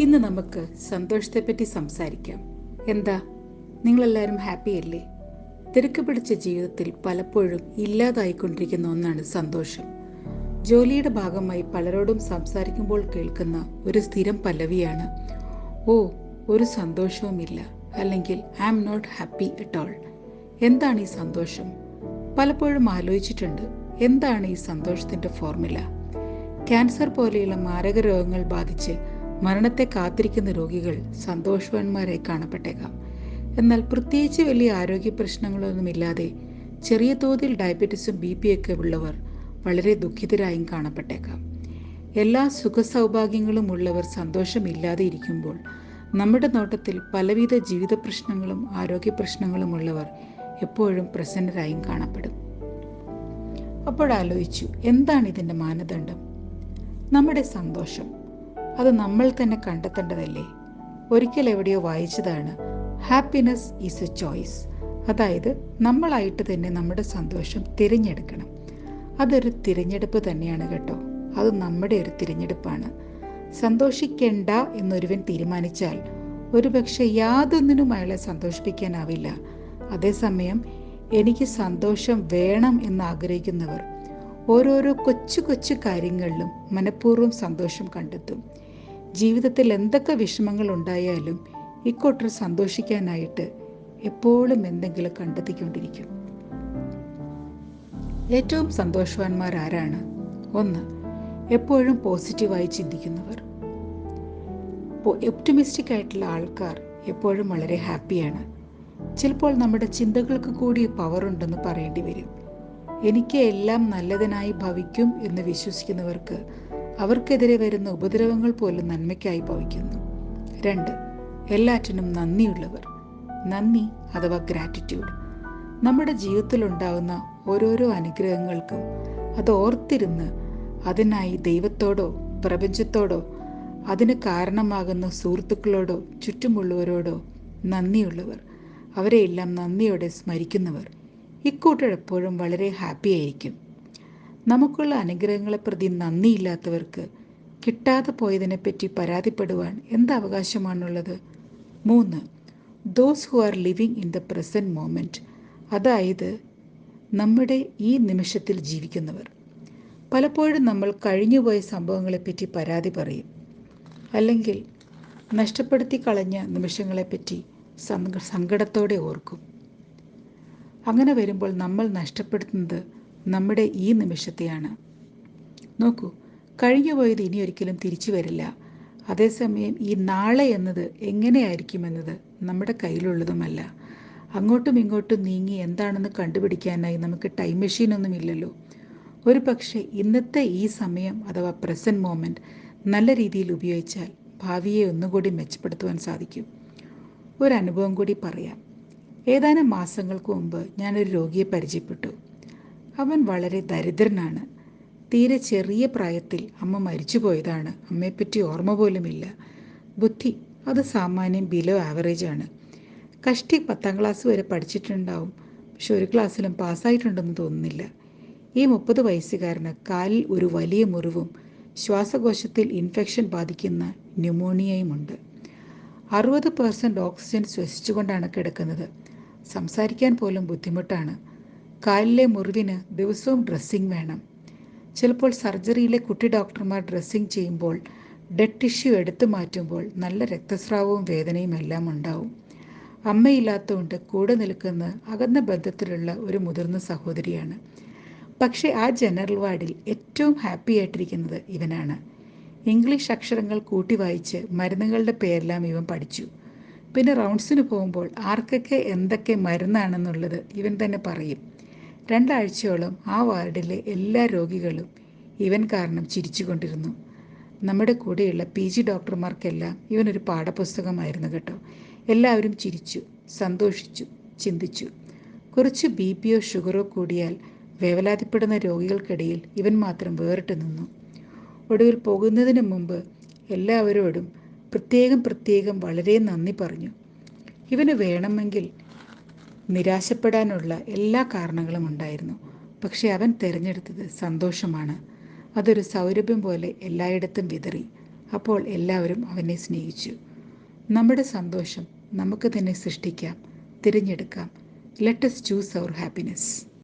ഇന്ന് നമുക്ക് സന്തോഷത്തെപ്പറ്റി സംസാരിക്കാം. എന്താ? നിങ്ങളെല്ലാവരും ഹാപ്പി അല്ലേ? തിരക്ക് പിടിച്ച ജീവിതത്തിൽ പലപ്പോഴും ഇല്ലാതായിക്കൊണ്ടിരിക്കുന്ന ഒന്നാണ് സന്തോഷം. ജോലിയുടെ ഭാഗമായി പലരോടും സംസാരിക്കുമ്പോൾ കേൾക്കുന്ന ഒരു സ്ഥിരം പല്ലവിയാണ് ഓ ഒരു സന്തോഷവുമില്ല. അല്ലെങ്കിൽ I am not happy at all എന്താണ് ഈ സന്തോഷം? പലപ്പോഴും ആലോചിച്ചിട്ടുണ്ട് എന്താണ് ഈ സന്തോഷത്തിന്റെ ഫോർമുല ക്യാൻസർ പോലെയുള്ള മാരക രോഗങ്ങൾ ബാധിച്ച് മരണത്തെ കാത്തിരിക്കുന്ന രോഗികൾ സന്തോഷവാന്മാരായി കാണപ്പെട്ടേക്കാം. എന്നാൽ പ്രത്യേകിച്ച് വലിയ ആരോഗ്യ പ്രശ്നങ്ങളൊന്നുമില്ലാതെ ചെറിയ തോതിൽ ഡയബറ്റിസും ബി പി ഒക്കെ ഉള്ളവർ വളരെ ദുഃഖിതരായും കാണപ്പെട്ടേക്കാം. എല്ലാ സുഖ സൗഭാഗ്യങ്ങളും ഉള്ളവർ സന്തോഷമില്ലാതെ ഇരിക്കുമ്പോൾ നമ്മുടെ നോട്ടത്തിൽ പലവിധ ജീവിത പ്രശ്നങ്ങളും ആരോഗ്യ പ്രശ്നങ്ങളും ഉള്ളവർ എപ്പോഴും പ്രസന്നരായും കാണപ്പെടും. അപ്പോഴാലോചിച്ചു എന്താണ് ഇതിന്റെ മാനദണ്ഡം? നമ്മുടെ സന്തോഷം. അത് നമ്മൾ തന്നെ കണ്ടെത്തേണ്ടതല്ലേ? ഒരിക്കൽ എവിടെയോ വായിച്ചതാണ് ഹാപ്പിനെസ് ഈസ് എ ചോയ്സ് അതായത് നമ്മളായിട്ട് തന്നെ നമ്മുടെ സന്തോഷം തിരഞ്ഞെടുക്കണം. അതൊരു തിരഞ്ഞെടുപ്പ് തന്നെയാണ് കേട്ടോ. അത് നമ്മുടെ ഒരു തിരഞ്ഞെടുപ്പാണ്. സന്തോഷിക്കേണ്ട എന്നൊരുവൻ തീരുമാനിച്ചാൽ ഒരുപക്ഷെ യാതൊന്നിനും അയാളെ സന്തോഷിപ്പിക്കാനാവില്ല. അതേസമയം എനിക്ക് സന്തോഷം വേണം എന്ന് ആഗ്രഹിക്കുന്നവർ ഓരോരോ കൊച്ചു കൊച്ചു കാര്യങ്ങളിലും മനഃപൂർവം സന്തോഷം കണ്ടെത്തും. ജീവിതത്തിൽ എന്തൊക്കെ വിഷമങ്ങൾ ഉണ്ടായാലും ഇക്കോട്ടർ സന്തോഷിക്കാനായിട്ട് എപ്പോഴും എന്തെങ്കിലും കണ്ടെത്തിക്കൊണ്ടിരിക്കും. ഏറ്റവും സന്തോഷവാന്മാർ ആരാണ്? ഒന്ന് എപ്പോഴും പോസിറ്റീവായി ചിന്തിക്കുന്നവർ. ഒപ്റ്റിമിസ്റ്റിക് ആയിട്ടുള്ള ആൾക്കാർ എപ്പോഴും വളരെ ഹാപ്പിയാണ്. ചിലപ്പോൾ നമ്മുടെ ചിന്തകൾക്ക് കൂടി പവർ ഉണ്ടെന്ന് പറയേണ്ടി വരും. എനിക്ക് എല്ലാം നല്ലതിനായി ഭവിക്കും എന്ന് വിശ്വസിക്കുന്നവർക്ക് അവർക്കെതിരെ വരുന്ന ഉപദ്രവങ്ങൾ പോലും നന്മയ്ക്കായി ഭവിക്കുന്നു. രണ്ട് എല്ലാറ്റിനും നന്ദിയുള്ളവർ. നന്ദി അഥവാ ഗ്രാറ്റിറ്റ്യൂഡ് നമ്മുടെ ജീവിതത്തിൽ ഉണ്ടാകുന്ന ഓരോരോ അനുഗ്രഹങ്ങൾക്കും അത് ഓർത്തിരുന്ന് അതിനായി ദൈവത്തോടോ പ്രപഞ്ചത്തോടോ അതിന് കാരണമാകുന്ന സുഹൃത്തുക്കളോടോ ചുറ്റുമുള്ളവരോടോ നന്ദിയുള്ളവർ. അവരെയെല്ലാം നന്ദിയോടെ സ്മരിക്കുന്നവർ. ഇക്കൂട്ടർ എപ്പോഴും വളരെ ഹാപ്പി ആയിരിക്കും. നമുക്കുള്ള അനുഗ്രഹങ്ങളെ പ്രതി നന്ദിയില്ലാത്തവർക്ക് കിട്ടാതെ പോയതിനെപ്പറ്റി പരാതിപ്പെടുവാൻ എന്ത് അവകാശമാണുള്ളത് മൂന്ന് those who are living in the present moment അതായത് നമ്മുടെ ഈ നിമിഷത്തിൽ ജീവിക്കുന്നവർ. പലപ്പോഴും നമ്മൾ കഴിഞ്ഞുപോയ സംഭവങ്ങളെപ്പറ്റി പരാതി പറയും. അല്ലെങ്കിൽ നഷ്ടപ്പെടുത്തി കളഞ്ഞ നിമിഷങ്ങളെപ്പറ്റി സങ്കടത്തോടെ ഓർക്കും. അങ്ങനെ വരുമ്പോൾ നമ്മൾ നഷ്ടപ്പെടുത്തുന്നത് നമ്മുടെ ഈ നിമിഷത്തെയാണ്. നോക്കൂ കഴിഞ്ഞുപോയത് ഇനി ഒരിക്കലും തിരിച്ചു വരില്ല. അതേസമയം ഈ നാളെ എന്നത് എങ്ങനെയായിരിക്കുമെന്നത് നമ്മുടെ കയ്യിലുള്ളതുമല്ല. അങ്ങോട്ടും ഇങ്ങോട്ടും നീങ്ങി എന്താണെന്ന് കണ്ടുപിടിക്കാനായി നമുക്ക് ടൈം മെഷീനൊന്നും ഇല്ലല്ലോ ഒരു പക്ഷേ ഇന്നത്തെ ഈ സമയം അഥവാ പ്രസന്റ് മോമെന്റ് നല്ല രീതിയിൽ ഉപയോഗിച്ചാൽ ഭാവിയെ ഒന്നുകൂടി മെച്ചപ്പെടുത്തുവാൻ സാധിക്കും. ഒരു അനുഭവം കൂടി പറയാം. ഏതാനും മാസങ്ങൾക്ക് മുമ്പ് ഞാനൊരു രോഗിയെ പരിചയപ്പെട്ടു. അവൻ വളരെ ദരിദ്രനാണ്. തീരെ ചെറിയ പ്രായത്തിൽ അമ്മ മരിച്ചു പോയതാണ് അമ്മയെപ്പറ്റി ഓർമ്മ പോലുമില്ല. ബുദ്ധി അത് സാമാന്യം ബിലോ ആവറേജ് ആണ്. കഷ്ടി പത്താം ക്ലാസ് വരെ പഠിച്ചിട്ടുണ്ടാവും. പക്ഷെ ഒരു ക്ലാസ്സിലും പാസ്സായിട്ടുണ്ടെന്ന് തോന്നുന്നില്ല. ഈ മുപ്പത് വയസ്സുകാരന് കാലിൽ ഒരു വലിയ മുറിവും ശ്വാസകോശത്തിൽ ഇൻഫെക്ഷൻ ബാധിക്കുന്ന ന്യൂമോണിയയുമുണ്ട് അറുപത് പേഴ്സന്റ് ഓക്സിജൻ ശ്വസിച്ചുകൊണ്ടാണ് കിടക്കുന്നത്. സംസാരിക്കാൻ പോലും ബുദ്ധിമുട്ടാണ്. കാലിലെ മുറിവിന് ദിവസവും ഡ്രസ്സിംഗ് വേണം. ചിലപ്പോൾ സർജറിയിലെ കുട്ടി ഡോക്ടർമാർ ഡ്രസ്സിംഗ് ചെയ്യുമ്പോൾ ഡെഡ് ടിഷ്യൂ എടുത്തു മാറ്റുമ്പോൾ നല്ല രക്തസ്രാവവും വേദനയും എല്ലാം ഉണ്ടാവും. അമ്മയില്ലാത്തതുകൊണ്ട് കൂടെ നിൽക്കുന്ന അകന്ന ബന്ധത്തിലുള്ള ഒരു മുതിർന്ന സഹോദരിയാണ്. പക്ഷേ ആ ജനറൽ വാർഡിൽ ഏറ്റവും ഹാപ്പി ആയിട്ടിരിക്കുന്നത് ഇവനാണ്. ഇംഗ്ലീഷ് അക്ഷരങ്ങൾ കൂട്ടി വായിച്ച് മരുന്നുകളുടെ പേരെല്ലാം ഇവൻ പഠിച്ചു. പിന്നെ റൗണ്ട്സിന് പോകുമ്പോൾ ആർക്കൊക്കെ എന്തൊക്കെ മരുന്നാണെന്നുള്ളത് ഇവൻ തന്നെ പറയും. രണ്ടാഴ്ചയോളം ആ വാർഡിലെ എല്ലാ രോഗികളും ഇവൻ കാരണം ചിരിച്ചുകൊണ്ടിരുന്നു. നമ്മുടെ കൂടെയുള്ള പി ജി ഡോക്ടർമാർക്കെല്ലാം ഇവനൊരു പാഠപുസ്തകമായിരുന്നു കേട്ടോ. എല്ലാവരും ചിരിച്ചു സന്തോഷിച്ചു ചിന്തിച്ചു. കുറച്ച് ബി പിയോ ഷുഗറോ കൂടിയാൽ വേവലാതിപ്പെടുന്ന രോഗികൾക്കിടയിൽ ഇവൻ മാത്രം വേറിട്ട് നിന്നു. ഒടുവിൽ പോകുന്നതിന് മുമ്പ് എല്ലാവരോടും പ്രത്യേകം പ്രത്യേകം വളരെ നന്ദി പറഞ്ഞു. ഇവന് വേണമെങ്കിൽ നിരാശപ്പെടാനുള്ള എല്ലാ കാരണങ്ങളും ഉണ്ടായിരുന്നു. പക്ഷെ അവൻ തിരഞ്ഞെടുത്തത് സന്തോഷമാണ്. അതൊരു സൗരഭ്യം പോലെ എല്ലായിടത്തും വിതറി. അപ്പോൾ എല്ലാവരും അവനെ സ്നേഹിച്ചു. നമ്മുടെ സന്തോഷം നമുക്ക് തന്നെ സൃഷ്ടിക്കാം. തിരഞ്ഞെടുക്കാം. Let's choose our happiness